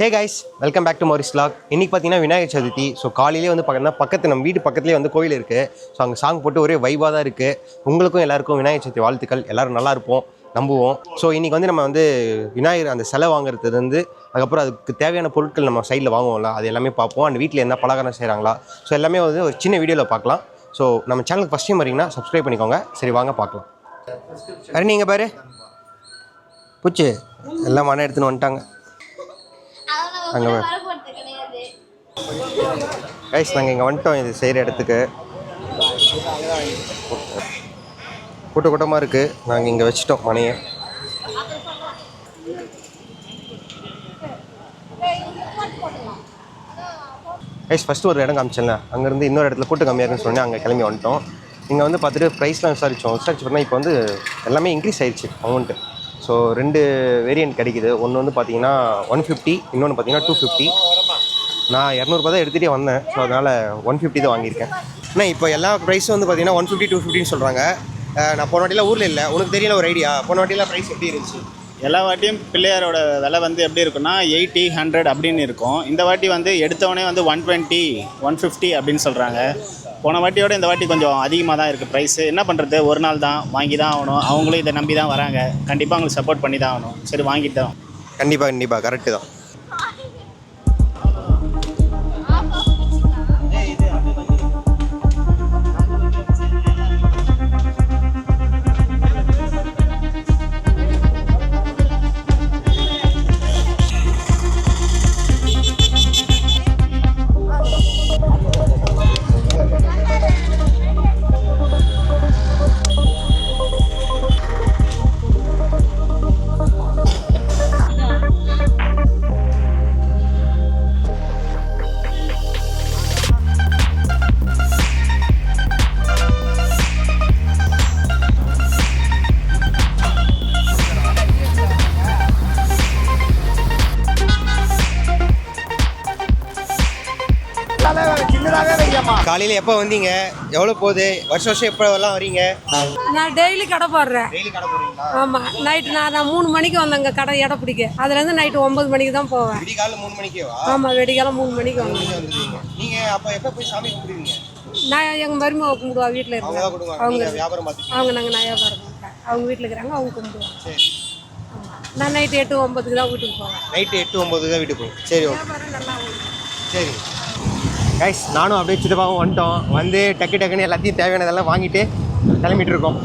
Hey guys welcome back to Moris Log இன்றைக்கி பார்த்தீங்கன்னா Vinayagar Chaturthi. So காலையிலே வந்து பார்த்தீங்கன்னா பக்கத்து நம்ம வீட்டு பக்கத்துலேயே வந்து கோயில் இருக்குது ஸோ அங்கே சாங் போட்டு ஒரே வைவாக தான் இருக்குது உங்களுக்கும் எல்லாருக்கும் விநாயகர் சதுர்த்தி வாழ்த்துக்கள். எல்லோரும் நல்லா இருப்போம் நம்புவோம். ஸோ இன்றைக்கி வந்து நம்ம வந்து விநாயகர் அந்த சிலை வாங்குறது வந்து அதுக்கப்புறம் அதுக்கு தேவையான பொருட்கள் நம்ம சைடில் வாங்குவோம்ல அது எல்லாமே பார்ப்போம். அந்த வீட்டில் என்ன பலகாரம் செய்கிறாங்களா ஸோ எல்லாமே வந்து ஒரு சின்ன வீடியோவில் பார்க்கலாம். ஸோ நம்ம சேனலுக்கு ஃபஸ்ட் டைம் வரீங்கன்னா சப்ஸ்கிரைப் பண்ணிக்கோங்க. சரி வாங்க பார்க்கலாம். அரை நீங்கள் பாரு? பூச்சி. எல்லாம் மன எடுத்துன்னு வந்துட்டாங்க. அங்கே கைஸ் நாங்கள் இங்கே வந்துட்டோம். இது செய்கிற இடத்துக்கு. கூட்ட கூட்டமாக இருக்குது நாங்கள் இங்கே வச்சுட்டோம் மனையை. கைஸ் ஃபஸ்ட்டு ஒரு இடம் காமிச்சேன்ல. அங்கேருந்து இன்னொரு இடத்துல கூட்டம் கம்மியாக இருக்குன்னு சொன்னேன். அங்கே கிளம்பி வந்துட்டோம். இங்கே வந்து பார்த்துட்டு ப்ரைஸ்லாம் விசாரித்தோம் விசாரிச்சு பண்ணால் இப்போ வந்து எல்லாமே இன்க்ரீஸ் ஆயிடுச்சு அமௌண்ட்டு ஸோ ரெண்டு வேரியன்ட் கிடைக்குது. ஒன்று வந்து பார்த்தீங்கன்னா ஒன் ஃபிஃப்டி இன்னொன்று பார்த்தீங்கன்னா டூ ஃபிஃப்டி நான் இரநூறுபா தான் எடுத்துகிட்டே வந்தேன். ஸோ அதனால் ஒன் ஃபிஃப்டி தான் வாங்கியிருக்கேன். அண்ணா இப்போ எல்லா ப்ரைஸும் வந்து பார்த்தீங்கன்னா ஒன் ஃபிஃப்டி டூ ஃபிஃப்டின்னு சொல்கிறாங்க நான் போன வாட்டிலாம் ஊரில் இல்லை. உனக்கு தெரியல ஒரு ஐடியா போன வாட்டிலாம் ப்ரைஸ் எப்படி இருந்துச்சு? எல்லா வாட்டியும் பிள்ளையாரோட விலை வந்து எப்படி இருக்குன்னா எயிட்டி ஹண்ட்ரட் அப்படின்னு இருக்கும். இந்த வாட்டி வந்து எடுத்தவொடனே வந்து ஒன் டுவெண்ட்டி ஒன் ஃபிஃப்டி அப்படின்னு சொல்கிறாங்க போன வாட்டியோட இந்த வாட்டி கொஞ்சம் அதிகமாக தான் இருக்குது ப்ரைஸு என்ன பண்ணுறது ஒரு நாள் தான் வாங்கி தான் ஆகணும். அவங்களும் இதை நம்பி தான் வராங்க. கண்டிப்பாக அவங்களுக்கு சப்போர்ட் பண்ணி தான் ஆகணும். சரி வாங்கிட்டு தான். கண்டிப்பாக கண்டிப்பாக கரெக்டு தான். காலையில் எப்போ வந்தீங்க? எவ்வளோ போகுது? வருஷம் வருஷம் எப்போ எல்லாம் வரீங்க? நான் டெய்லி கடை போடுறேன். டெய்லி கடை ஆமாம் நைட்டு நான் நான் மூணு மணிக்கு வந்தேங்க கடை எடை பிடிக்க. அதுலேருந்து நைட்டு ஒம்பது மணிக்கு தான் போவேன். விடிகால மூணு மணிக்கேவா? ஆமாம் வெடிக்காலம் மூணு மணிக்கு வந்துருவீங்க. நீங்கள் அப்போ எப்போ போய் சாமி கும்பிடுவீங்க? நான் எங்கள் மருமக கும்பிடுவா வீட்டில் கொடுங்க. அவங்க வியாபாரம் அவங்க நாங்கள் நயாபாரம் பண்ணுறேன் அவங்க வீட்டில் இருக்கிறாங்க அவங்க கும்பிடுவாங்க. சரி. நான் நைட்டு எட்டு ஒம்பதுக்கு தான் வீட்டுக்கு போவேன். நைட்டு எட்டு ஒம்பது தான் வீட்டுக்கு போகும் சரி ஓகே. வியாபாரம். சரி. கைஸ் நானும் அப்படியே சித்தப்பாவும் வந்துட்டோம். வந்து டக்கு டக்குன்னு எல்லாத்தையும் தேவையானதெல்லாம் வாங்கிட்டு கிளம்பிட்டு இருக்கோம்.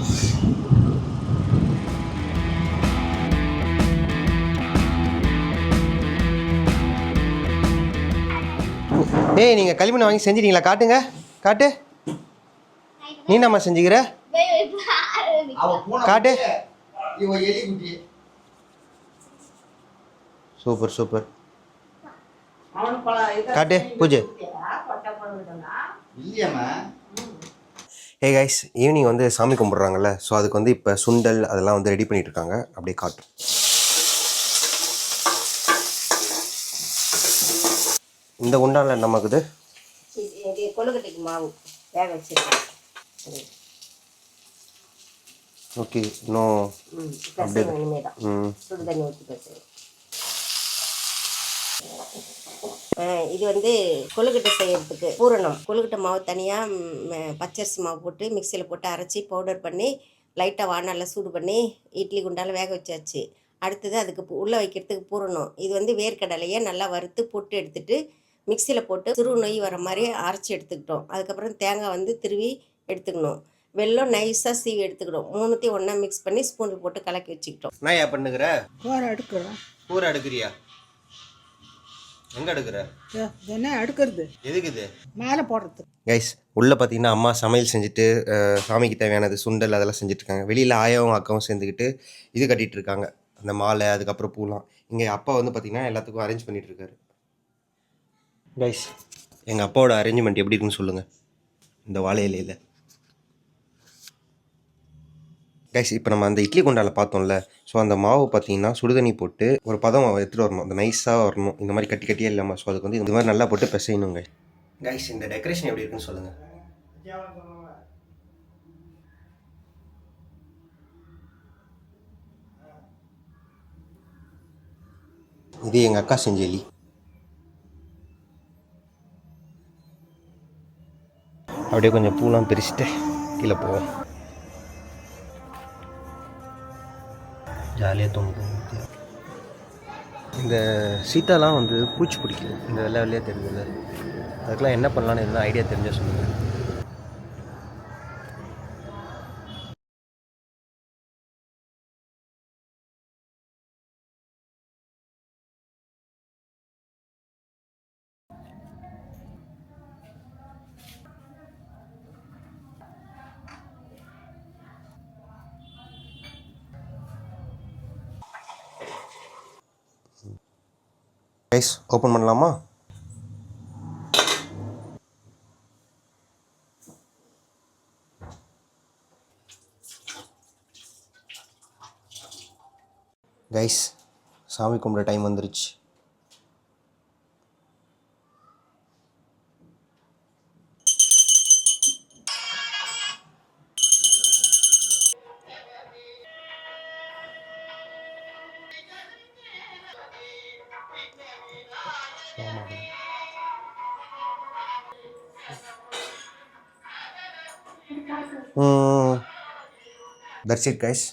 ஏய் நீங்கள் களிமண் வாங்கி செஞ்சிட்டீங்களா? காட்டுங்க. காட்டு. நீ என்னம்மா செஞ்சுக்கிற? காட்டு. Super super. காட்டு பூஜை. ஹே கைஸ் ஈவினிங் வந்து சாமி கும்பிட்றாங்கல்ல. ஸோ அதுக்கு வந்து இப்போ சுண்டல் அதெல்லாம் வந்து ரெடி பண்ணிட்டு இருக்காங்க. அப்படியே காட்டும் இந்த குண்டால நமக்குது இது கொழுக்கட்டைக்கு மாவு வேக வச்சிருக்கேன். ஓகே இன்னும் தான் ம். சுடு தண்ணி ஊற்றி பெசங்க இது வந்து கொழுக்கட்டை செய்யறதுக்கு பூரணம். கொழுக்கட்டை மாவு தனியாக பச்சரிசி மாவு போட்டு மிக்சியில் போட்டு அரைச்சி பவுடர் பண்ணி லைட்டாக வானலில் சூடு பண்ணி இட்லி குண்டால வேக வச்சாச்சு. அடுத்தது அதுக்கு பூ- உள்ள வைக்கிறதுக்கு பூரணம். இது வந்து வேர்க்கடலையை நல்லா வறுத்து போட்டு எடுத்துட்டு மிக்சியில் போட்டு சிறு நொய் வர மாதிரி அரைச்சி எடுத்துக்கிட்டோம். அதுக்கப்புறம் தேங்காய் வந்து திருவி எடுத்துக்கணும். வெல்லம் நைஸாக சீவி எடுத்துக்கணும் மூணுத்தையும் ஒன்றா மிக்ஸ் பண்ணி ஸ்பூனில் போட்டு கலக்கி வச்சுக்கிட்டோம். நான் ஏன் பண்ணுகிற? கோரை அடுக்கிறோம் கூரை அடுக்கிறியா? எங்கே அடுக்கிற என்ன அடுக்கிறது எதுக்கு இது? மேலே போடுறதுக்கு கைஸ் உள்ளே பார்த்தீங்கன்னா அம்மா சமையல் செஞ்சுட்டு சாமிக்கு தேவையானது சுண்டல் அதெல்லாம் செஞ்சுட்டு இருக்காங்க வெளியில் ஆயாவும் அக்காவும் சேர்ந்துக்கிட்டு இது கட்டிட்டு இருக்காங்க அந்த மாலை அதுக்கப்புறம் பூலாம். இங்கே அப்பா வந்து பார்த்தீங்கன்னா எல்லாத்துக்கும் அரேஞ்ச் பண்ணிட்டு இருக்காரு கைஸ் எங்கள் அப்பாவோட அரேஞ்ச்மெண்ட் எப்படி இருக்குன்னு சொல்லுங்கள் இந்த வாழை இலையில். கைஸ் இப்போ நம்ம அந்த இட்லி குண்டால பார்த்தோம்ல ஸோ அந்த மாவு பார்த்தீங்கன்னா சுடுதண்ணி போட்டு ஒரு பதம் எடுத்துகிட்டு வரணும். அந்த நைஸாக வரணும். இந்த மாதிரி கட்டி கட்டியே இல்லாமல் ஸோ அதுக்கு வந்து இந்த மாதிரி நல்லா போட்டு பிசையணுங்க கைஸ் இந்த டெக்கரேஷன் எப்படி இருக்குன்னு சொல்லுங்கள் இது எங்கள் அக்கா செஞ்சேலி அப்படியே கொஞ்சம் பூலாம் பிரிச்சுட்டு கீழே போவோம். ஜாலியாக தோணுது இந்த சீத்தாலாம் வந்து பூச்சி பிடிக்குது. இந்த வெள்ளை வெள்ளையாக தெரியுதுல்ல அதுக்கெலாம் என்ன பண்ணலான்னு எதுவும் ஐடியா தெரிஞ்சால் சொல்லுங்கள் கைஸ் ஓப்பன் பண்ணலாமா? கைஸ் சாமி கும்பிட டைம் வந்துருச்சு. That's it guys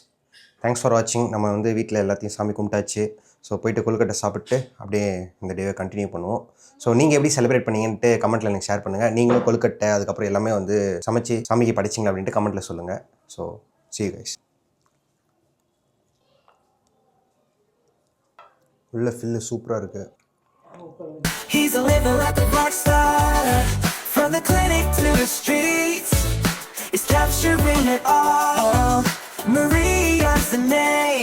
thanks for வாட்சிங் நம்ம வந்து வீட்டில் எல்லாத்தையும் சாமி கும்பிட்டாச்சு. ஸோ போயிட்டு கொழுக்கட்டை சாப்பிட்டு அப்படியே இந்த டேவை கண்டினியூ பண்ணுவோம். ஸோ நீங்கள் எப்படி செலிப்ரேட் பண்ணீங்கன்ட்டு கமெண்ட்டில் எனக்கு ஷேர் பண்ணுங்கள் நீங்களும் கொழுக்கட்டை அதுக்கப்புறம் எல்லாமே வந்து சமைச்சு சாமிக்கு படிச்சிங்களா அப்படின்ட்டு கமெண்ட்டில் சொல்லுங்கள் ஸோ சி கைஸ் உள்ள ஃபில்லு சூப்பராக இருக்குது He's a living like a rock star. From the clinic to the streets, he's capturing it all. Maria's the name.